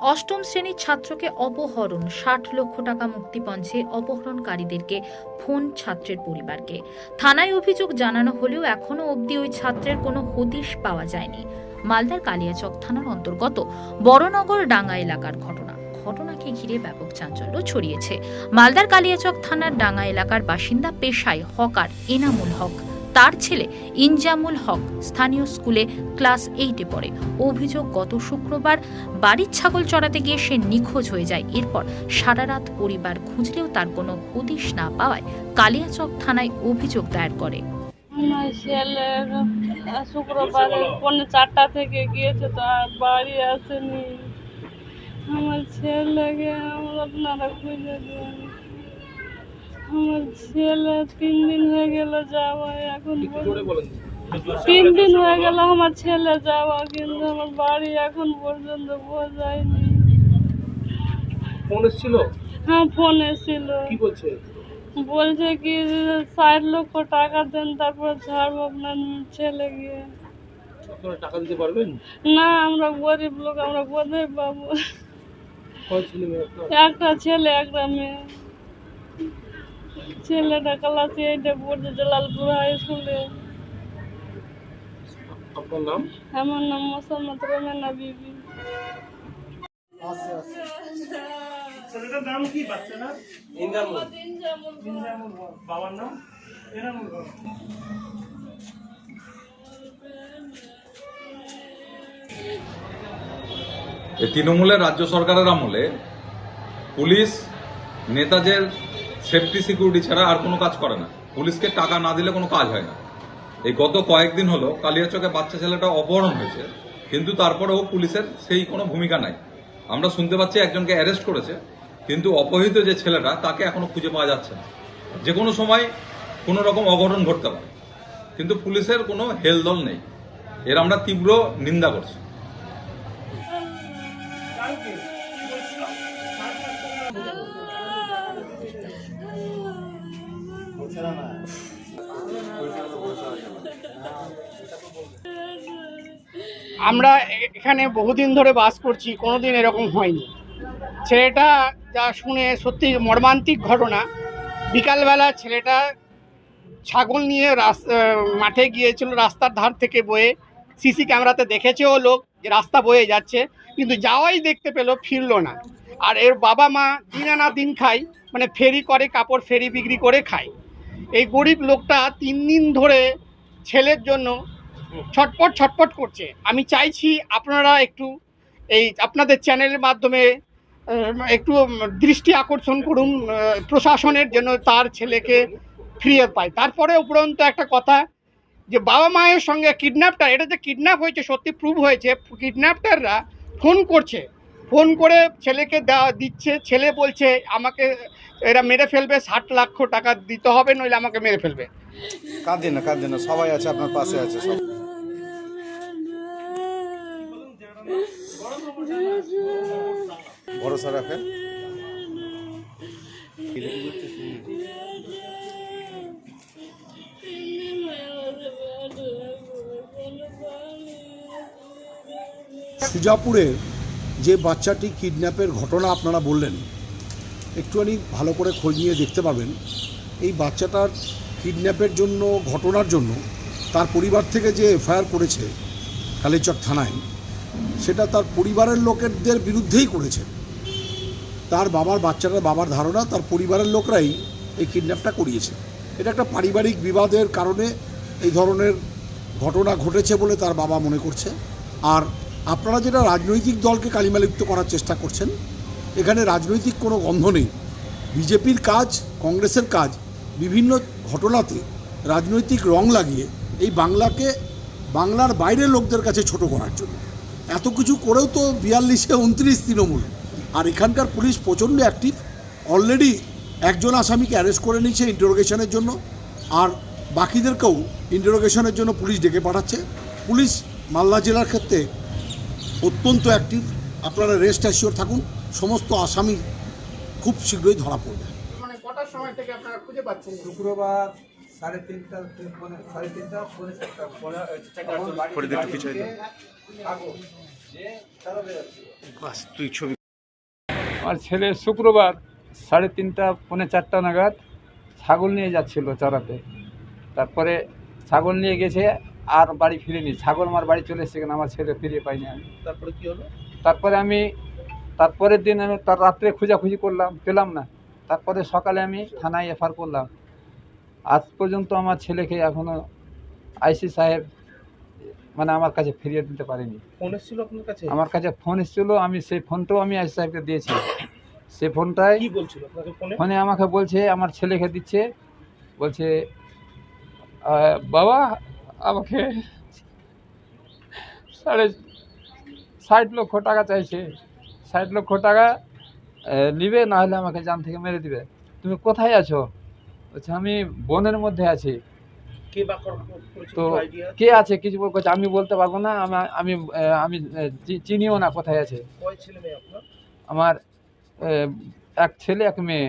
অষ্টম শ্রেণির ছাত্রকে অপহরণ, ষাট লক্ষ টাকা মুক্তিপঞ্চে অপহরণকারীদেরকে ফোন ছাত্রের পরিবারকে। থানায় অভিযোগ জানানো হলেও এখনও অবধি ওই ছাত্রের কোনো হদিশ পাওয়া যায়নি। মালদার কালিয়াচক থানার অন্তর্গত বড়নগর ডাঙ্গা এলাকার ঘটনা। ঘটনাকে ঘিরে ব্যাপক চাঞ্চল্য ছড়িয়েছে। মালদার কালিয়াচক থানার ডাঙ্গা এলাকার বাসিন্দা পেশায় হকার এনামুল হক। তার ছেলে ইনজামুল হক স্থানীয় স্কুলে ক্লাস এইটে পড়ে। অভিযোগ গত শুক্রবার বাড়ির ছাগল চড়াতে গিয়ে সে নিখোঁজ হয়ে যায়। এরপর সারা রাত পরিবার খুঁজলেও তার কোনো হদিশ না পাওয়ায় কালিয়াচক থানায় অভিযোগ দায়ের করে। শুক্রবার পৌনে চারটা থেকে গিয়েছে তো আর বাড়ি আসেনি। আমার ছেলেকে আপনারা খুঁজে দেন। আমার ছেলে তিন দিন হয়ে গেল যাওয়া এখন তিন দিন হয়ে গেল আমার ছেলে যাওয়া কিন্তু আমার বাড়ি এখন পর্যন্ত বোঝায়নি। ফোন এসেছিল? হ্যাঁ ফোন এসেছিল। কি বলছে? বলছে কি ষাট লক্ষ টাকা দেন তারপর ছাড়বো আপনার ছেলে গিয়ে। আপনারা টাকা দিতে পারবেন? না আমরা গরিব লোক আমরা কোথায় পাবো? একটা ছেলে একটা মেয়ে। ছেলেটা ক্লাস এইটে পড়ছে জালালপুর হাই স্কুলে। আপনার নাম? আমার নাম মোসাম্মদ রোমেনা বিবি ছেলেটার নাম কি। বাবার নাম? তৃণমূলের রাজ্য সরকারের আমলে পুলিশ নেতাদের সেফটি সিকিউরিটি ছাড়া আর কোনো কাজ করে না। পুলিশকে টাকা না দিলে কোনো কাজ হয় না। এই গত কয়েকদিন হলো কালিয়াচকে বাচ্চা ছেলেটা অপহরণ হয়েছে, কিন্তু তারপরেও পুলিশের সেই কোনো ভূমিকা নাই। আমরা শুনতে পাচ্ছি একজনকে অ্যারেস্ট করেছে, কিন্তু অপহৃত যে ছেলেটা তাকে এখনও খুঁজে পাওয়া যাচ্ছে না। যে কোনো সময় কোনো রকম অঘটন ঘটতে পারে, কিন্তু পুলিশের কোনো হেলদল নেই। এর আমরা তীব্র নিন্দা করছি। কালকে কি আমরা এখানে বহুদিন ধরে বাস করছি কোনো দিন এরকম হয়নি। ছেলেটা যা শুনে সত্যি মর্মান্তিক ঘটনা, বিকালবেলা ছেলেটা ছাগল নিয়ে মাঠে গিয়েছিল, রাস্তার ধার থেকে বয়ে, সিসি ক্যামেরাতে দেখেছেও লোক যে রাস্তা বয়ে যাচ্ছে, কিন্তু যাওয়াই দেখতে পেল, ফিরলো না। আর এর বাবা মা দিন আনা দিন খায় মানে ফেরি করে, কাপড় ফেরি বিক্রি করে খায়। এই গরিব লোকটা তিন দিন ধরে ছেলের জন্য ছটপট ছটপট করছে। আমি চাইছি আপনারা একটু এই আপনাদের চ্যানেলের মাধ্যমে একটু দৃষ্টি আকর্ষণ করুন প্রশাসনের জন্য তার ছেলেকে ফিরিয়ে পায়। তারপরে উপরন্ত একটা কথা, যে বাবা মায়ের সঙ্গে কিডন্যাপটার এটা যে কিডন্যাপ হয়েছে, সত্যি প্রুভ হয়েছে কিডন্যাপটাররা ফোন করছে। ফোন করে ছেলেকে দেওয়া দিচ্ছে, ছেলে বলছে, আমাকে, এরা মেরে ফেলবে, ষাট লাখ টাকা দিতে হবে, নইলে আমাকে মেরে ফেলবে। কাঁদেন না কাঁদেন না, সবাই আছে আপনার পাশে আছে, সব। ভরসা রাখেন। সুজাপুরের যে বাচ্চাটি কিডন্যাপের ঘটনা আপনারা বললেন, একটুখানি ভালো করে খোঁজ নিয়ে দেখতে পাবেন। এই বাচ্চাটার কিডন্যাপের জন্য, ঘটনার জন্য তার পরিবার থেকে যে এফআইআর করেছে কালীচক থানায়, সেটা তার পরিবারের লোকেদের বিরুদ্ধেই করেছে। তার বাবার, বাচ্চাটার বাবার ধারণা তার পরিবারের লোকরাই এই কিডন্যাপটা করিয়েছে। এটা একটা পারিবারিক বিবাদের কারণে এই ধরনের ঘটনা ঘটেছে বলে তার বাবা মনে করছে। আর আপনারা যেটা রাজনৈতিক দলকে কালিমালিপ্ত করার চেষ্টা করছেন, এখানে রাজনৈতিক কোনো গন্ধ নেই। বিজেপির কাজ, কংগ্রেসের কাজ, বিভিন্ন ঘটনাতে রাজনৈতিক রং লাগিয়ে এই বাংলাকে, বাংলার বাইরের লোকদের কাছে ছোট করার জন্য। এত কিছু করেও তো বিয়াল্লিশে উনত্রিশ তৃণমূল। আর এখানকার পুলিশ প্রচণ্ড অ্যাক্টিভ অলরেডি একজন আসামিকে অ্যারেস্ট করে নিয়েছে ইন্টারোগেশনের জন্য। আর বাকিদেরকেও ইন্টারোগেশনের জন্য পুলিশ ডেকে পাঠাচ্ছে। পুলিশ মালদা জেলার ক্ষেত্রে অত্যন্ত অ্যাক্টিভ আপনারা রেস্ট অ্যাসিওর থাকুন। সমস্ত আসামি খুব শীঘ্রই ধরা পড়বে। সময় থেকে আপনারা খুঁজে পাচ্ছেন শুক্রবার সাড়ে তিনটা মানে সাড়ে তিনটা পৌনে চারটা। তুই ছবি আমার ছেলে শুক্রবার সাড়ে তিনটা পৌনে চারটা নাগাদ ছাগল নিয়ে যাচ্ছিল চড়াতে তারপরে ছাগল নিয়ে গেছে আর বাড়ি ফিরেনি। ছাগল আমার বাড়ি চলে এসেছে কেন? আমার ছেলে ফিরে পাইনি আমি। তারপরে কি হলো? তারপরে আমি তারপরের দিন আমি তার রাত্রে খোঁজাখুঁজি করলাম পেলাম না। তারপরে সকালে আমি থানায় এফআর করলাম। আজ পর্যন্ত আমার ছেলেকে এখনও আইসি সাহেব মানে আমার কাছে ফিরিয়ে দিতে পারেনি। ফোন এসেছিল আপনার কাছে? আমার কাছে ফোন এসেছিল আমি সেই ফোনটাও আমি আইসি সাহেবকে দিয়েছি। সে ফোনটায় কি বলছিল ফোনে? ফোনে আমাকে বলছে আমার ছেলেকে দিচ্ছে। বলছে বাবা আমাকে সাড়ে ষাট লক্ষ টাকা চাইছে। ষাট লক্ষ টাকা নিবে না হলে আমাকে জান থেকে মেরে দিবে। তুমি কোথায় আছো? বলছে আমি বনের মধ্যে আছি। তো কে আছে? কিছু বলছে আমি বলতে পারব না আমি আমি চিনিও না কোথায় আছে। আমার এক ছেলে এক মেয়ে।